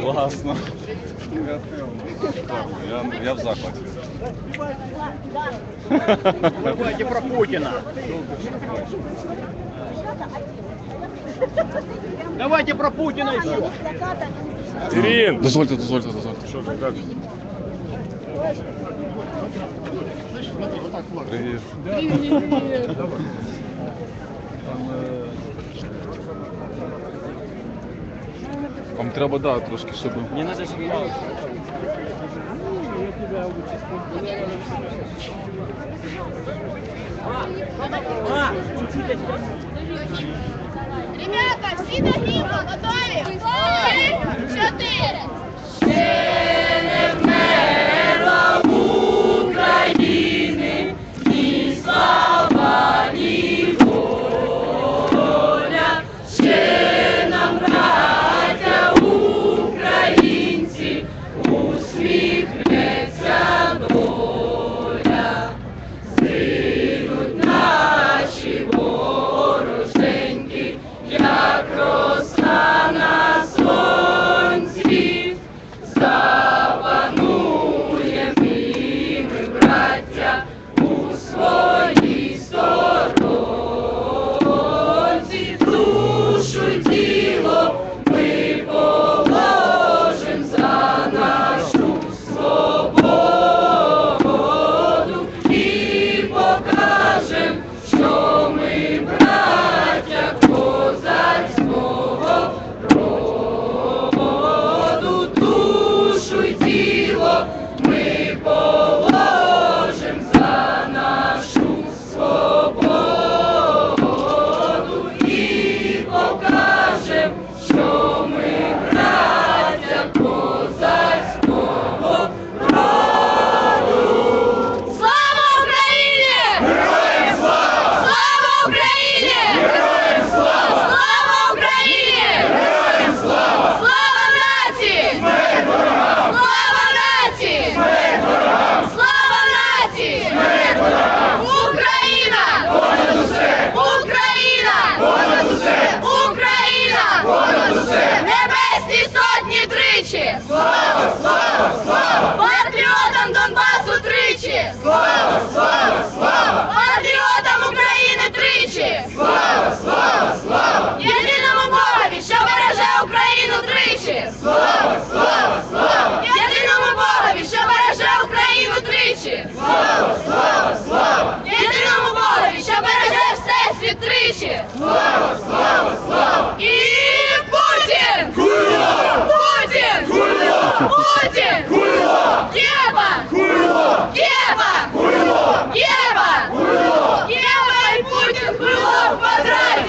Класно. Шикарно. Я, я в захваті. Давайте про Путина. Давайте про Путина еще. Ірин! Дозвольте, дозвольте, дозвольте. Що ти так? Привіт. Вам треба, да, трошки, щоб... Не надо я. Ребята, всі до гімну, готові? Три, чотири.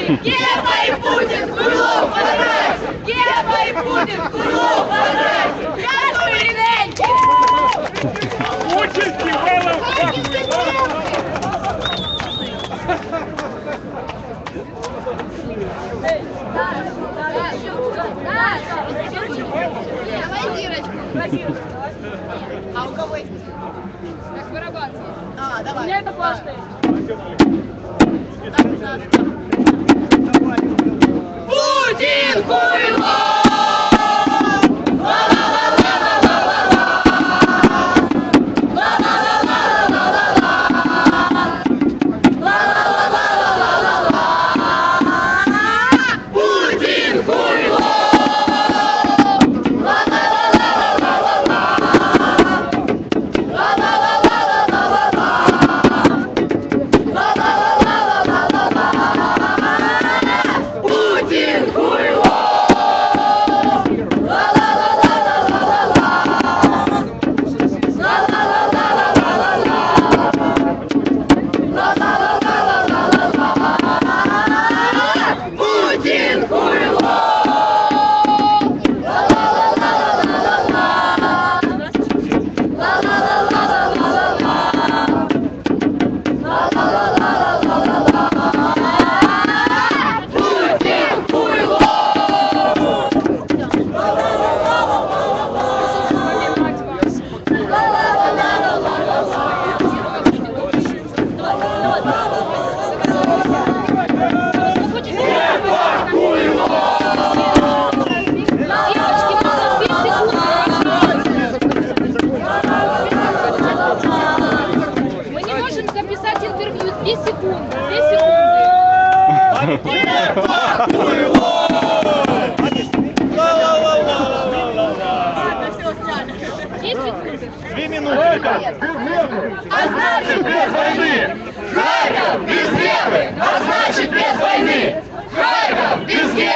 квадраті! Єба і Путін хуйло в квадраті! Єба і Путін хуйло в квадраті! Дякую, рідненькі! Участь Івана Давай дирочку. А у кого есть? Как вырабатывать? А, давай. У меня это плашка Boy,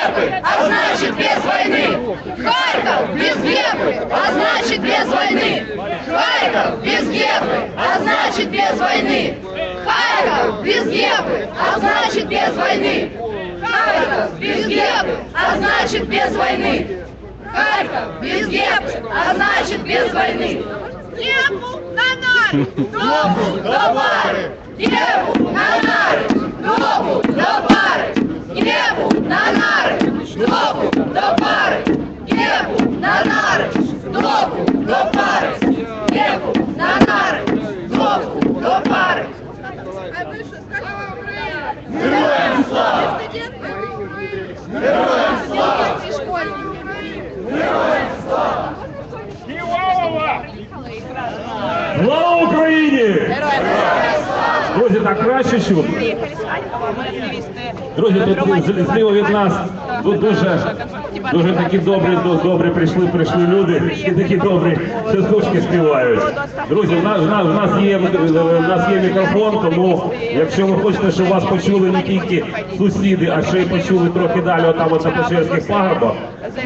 Вепы, а значит без войны. Харьков без Вепы, а значит без войны. Харьков без Вепы, а значит без войны. Харьков без Вепы, а значит без войны. Харьков без Вепы, а значит без войны. Харьков без Вепы, а значит без войны. Деву на нары, дому на бары, деву на нары, дому на бары. Гебу на нары, добу до пары. Гебу на нары, добу до пары. Гебу на нары, добу до пары. Героям слава! Героям слава! Слава Україні! Друзі, так краще чути. Друзі, тут зліво від нас тут дуже, дуже такі добрі, добрі прийшли, прийшли люди, і такі добрі частушки співають. Друзі, в нас, в нас, в нас є в нас є мікрофон, тому якщо ви хочете, щоб вас почули не тільки сусіди, а ще й почули трохи далі, отам от на Печерських пагорбах,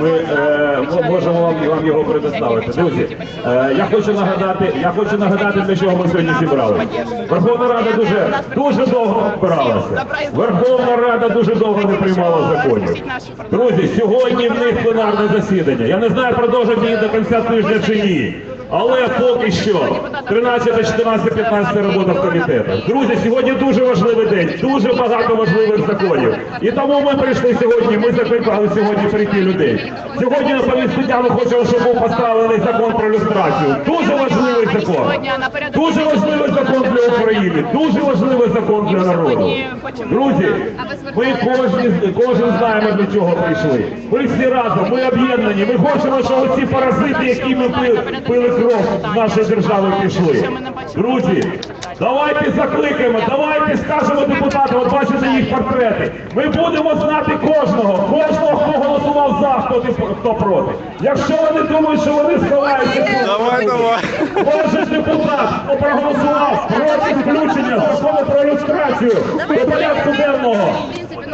ми е, можемо вам, вам його предоставити. Друзі, е, я хочу нагадати, я хочу нагадати, для чого ми сьогодні зібрали. Верховна Рада дуже дуже довго збиралася. Верховна Рада дуже довго не приймала законів. Друзі, сьогодні в них пленарне засідання. Я не знаю, продовжать її до кінця тижня чи ні. Але поки що 13, 14, 15 робота в комітетах. Друзі, сьогодні дуже важливий день, дуже багато важливих законів. І тому ми прийшли сьогодні. Ми закликали сьогодні прийти людей. Сьогодні на повістку дня ми хочемо, щоб був поставлений закон про люстрацію. Дуже важливий закон. Дуже важливий закон для України. Дуже важливий закон для народу. Друзі, ми кожен, кожен знаємо, для чого прийшли. Ми всі разом, ми об'єднані. Ми хочемо, щоб оці паразити, які ми пили кров з нашої держави, пішли. Друзі, давайте закликаємо, давайте скажемо депутатам, от бачите їх портрети. Ми будемо знати кожного, кожного, хто голосував за, хто, хто проти. Якщо вони думають, що вони сховаються, Давай, давай. Кожен депутат, хто проголосував проти включення закону про люстрацію до порядку денного,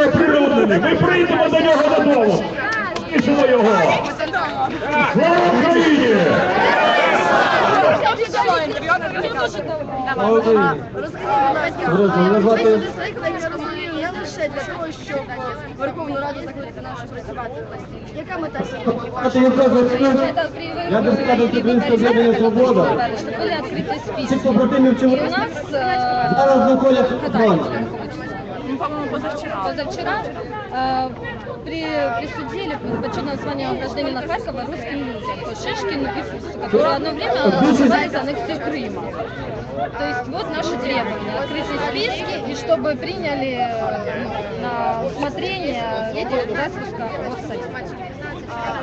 оприлюднений. Ми прийдемо до нього додому. Слава Україні! Друзі, мене звати... Я розумію, не лише для того, щоб Верховну Раду закликати нашу працювати. Яка мета сьогодні А ти не кажеш, я депутат Українського об'єднання «Свобода». Были открыты Всіх списки. побратимів И чому у нас э, зараз знаходяться когда фронт. Ну, По-моему, позавчера. позавчера э, при, присудили почетное звание гражданина Харькова русским людям. То есть и Фурс, которые одно время обсуждали аннексию Крыма. То есть вот наши требования. Открытые списки и чтобы приняли э, на усмотрение депутатского Госсовета.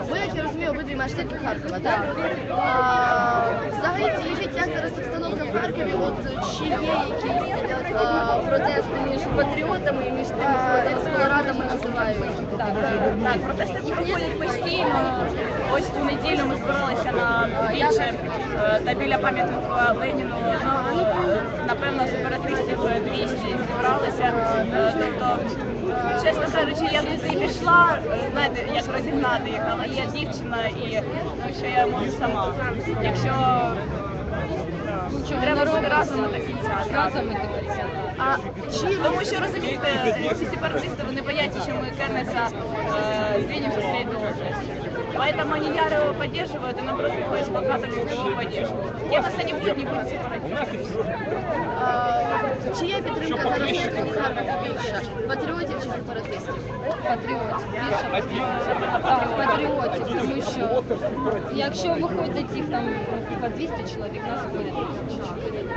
Ви, як я розумію, обидві мешканці Харкова, так? А, Взагалі, скажіть, як зараз обстановка в Харкові? От чи є якісь а, протести між патріотами і між тими, хто колорадами називають? Так, протести проходять постійно. Ось цю неділю ми збиралися на більше е, та біля пам'ятника Леніну. Ну, напевно, сепаратистів 200 зібралися. Е, Тобто, чесно кажучи, я туди пішла, е, знаєте, як розігнати їх, але я дівчина і ну, що я можу сама. Якщо треба робити разом до кінця. Разом до кінця. А чи тому що розумієте, ці сепаратисти вони бояться, що ми кернеться со своей должности. Поэтому они яро его поддерживают, и нам просто приходится показывать, что его поддерживают. Кернеса не будет, не будет сепаратистов. А, Чи є підтримка за мешканців Харкова більше? Патріотів чи сепаратистів? патріотів, більше так, патріотів, тому що якщо виходить їх там по 200 чоловік, нас виходить 1000 чоловік.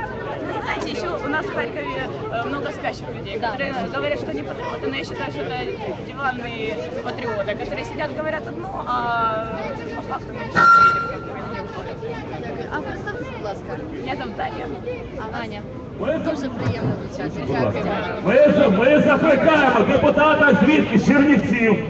Знаете, еще у нас в Харькове э, много спящих людей, Да. которые говорят, что они патриоты, но я считаю, что это диванные патриоты, которые сидят, говорят одно, а А представте, будь ласка. Я там Дарья. Аня. Ми, Дуже приємно звучати. Дякую. ми, ми закликаємо депутата звідки з Чернівців,